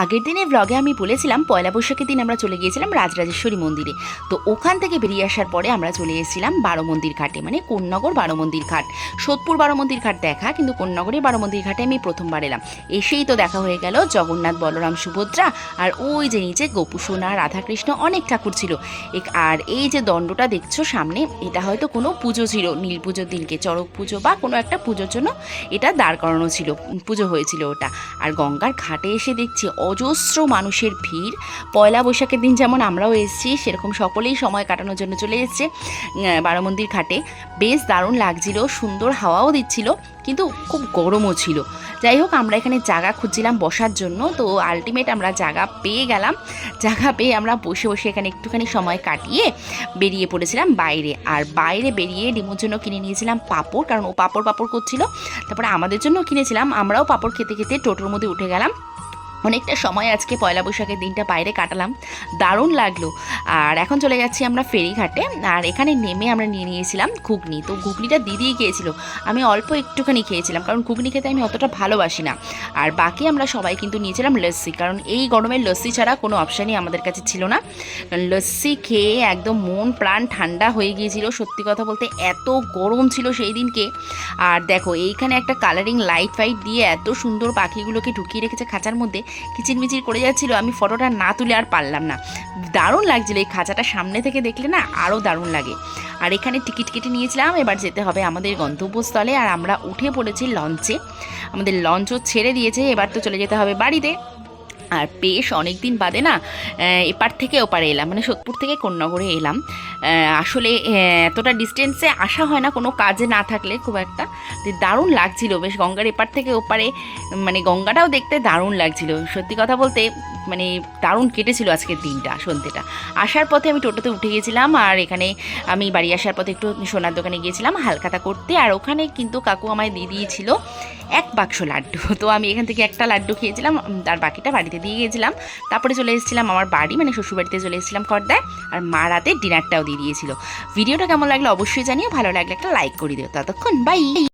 আগের দিনের ব্লগে আমি বলেছিলাম, পয়লা বৈশাখের দিন আমরা চলে গিয়েছিলাম রাজরাজেশ্বরী মন্দিরে। তো ওখান থেকে বেরিয়ে আসার পরে আমরা চলে এসেছিলাম বারো মন্দির ঘাটে মানে কোন্নগর বারো মন্দির ঘাট। সোদপুর বারো মন্দির ঘাট দেখা, কিন্তু কোন্নগরের বারো মন্দির ঘাটে আমি প্রথমবার এলাম। এসেই তো দেখা হয়ে গেল জগন্নাথ, বলরাম, সুভদ্রা আর ওই যে নিচে গোপুসোনা রাধাকৃষ্ণ অনেক ঠাকুর ছিল। আর এই যে দণ্ডটা দেখছ সামনে, এটা হয়তো কোনো পুজো ছিল, নীল পুজোর দিনকে, চড়ক পুজো বা কোনো একটা পুজোর জন্য এটা দাঁড় করানো ছিল, পুজো হয়েছিল ওটা। আর গঙ্গার ঘাটে এসে দেখছি অজস্র মানুষের ভিড়। পয়লা বৈশাখের দিন যেমন আমরাও এসেছি, সেরকম সকলেই সময় কাটানোর জন্য চলে এসছে বারামন্দির ঘাটে। বেশ দারুণ লাগছিল, সুন্দর হাওয়াও দিচ্ছিল, কিন্তু খুব গরমও ছিল। যাই হোক, আমরা এখানে জায়গা খুঁজছিলাম বসার জন্য, তো আলটিমেট আমরা জায়গা পেয়ে গেলাম। জায়গা পেয়ে আমরা বসে বসে এখানে একটুখানি সময় কাটিয়ে বেরিয়ে পড়েছিলাম বাইরে। আর বাইরে বেরিয়ে ডিমোর জন্য কিনে নিয়েছিলাম পাঁপড়, কারণ ও পাঁপড় পাঁপড় করছিল। তারপরে আমাদের জন্য কিনেছিলাম, আমরাও পাঁপড় খেতে খেতে টোটোর মধ্যে উঠে গেলাম। অনেকটা সময় আজকে পয়লা বৈশাখের দিনটা বাইরে কাটালাম। দারুণ লাগল। আর এখন চলে যাচ্ছি আমরা ফেরিঘাটে। আর এখানে নেমে আমরা নিয়ে নিয়েছিলাম ঘুগনি। তো ঘুগনিটা দিদিই খেয়েছিল। আমি অল্প একটুখানি খেয়েছিলাম, কারণ ঘুগনি খেতে আমি অতটা ভালোবাসি না। আর বাকি আমরা সবাই কিন্তু নিয়েছিলাম লস্যি, কারণ এই গরমের লস্যি ছাড়া কোনো অপশানই আমাদের কাছে ছিল না। লস্যি খেয়ে একদম মন প্রাণ ঠান্ডা হয়ে গিয়েছিল, সত্যি কথা বলতে এত গরম ছিল সেই দিনকে আর দেখো, এইখানে একটা কালারিং লাইট ফাইট দিয়ে এত সুন্দর পাখিগুলোকে ঢুকিয়ে রেখেছে খাঁচার মধ্যে। কিচিরমিচির করে যাচ্ছিল, আমি ফটোটা না তুলে আর পারলাম না। দারুণ লাগছিল, এই খাঁচাটা সামনে থেকে দেখলে না আরও দারুণ লাগে। আর এখানে টিকিট কেটে নিয়েছিলাম, এবার যেতে হবে আমাদের গন্তব্যস্থলে, আর আমরা উঠে পড়েছি লঞ্চে। আমাদের লঞ্চও ছেড়ে দিয়েছে, এবার তো চলে যেতে হবে বাড়িতে। আর বেশ অনেক দিন বাদে না এপার থেকে ওপারে এলাম মানে সোদপুর থেকে কন্যাগড়ে এলাম। আসলে এতটা ডিস্টেন্সে আসা হয় না, কোনো কাজে না থাকলে খুব একটা। দারুণ লাগছিল, বেশ গঙ্গার এপার থেকে ওপারে মানে গঙ্গাটাও দেখতে দারুণ লাগছিল। সত্যি কথা বলতে মানে দারুণ কেটেছিল আজকের দিনটা সন্ধ্যেটা আসার পথে আমি টোটোতে উঠে গেছিলাম আর এখানে আমি বাড়ি আসার পথে একটু সোনার দোকানে গিয়েছিলাম হালখাতা করতে আর ওখানে কিন্তু কাকু আমায় দিয়ে দিয়েছিল এক বাক্স লাড্ডু। তো আমি এখান থেকে একটা লাড্ডু খেয়েছিলাম আর বাকিটা বাড়িতে দিয়ে গিয়েছিলাম। তারপরে চলে এসেছিলাম আমার বাড়ি মানে শ্বশুরবাড়িতে চলে এসেছিলাম খর্দায় আর মা রাতে ডিনারটাও দিয়ে দিয়েছিল। ভিডিওটা কেমন লাগল অবশ্যই জানিও, ভালো লাগলে একটা লাইক করে দিও। ততক্ষণ বাই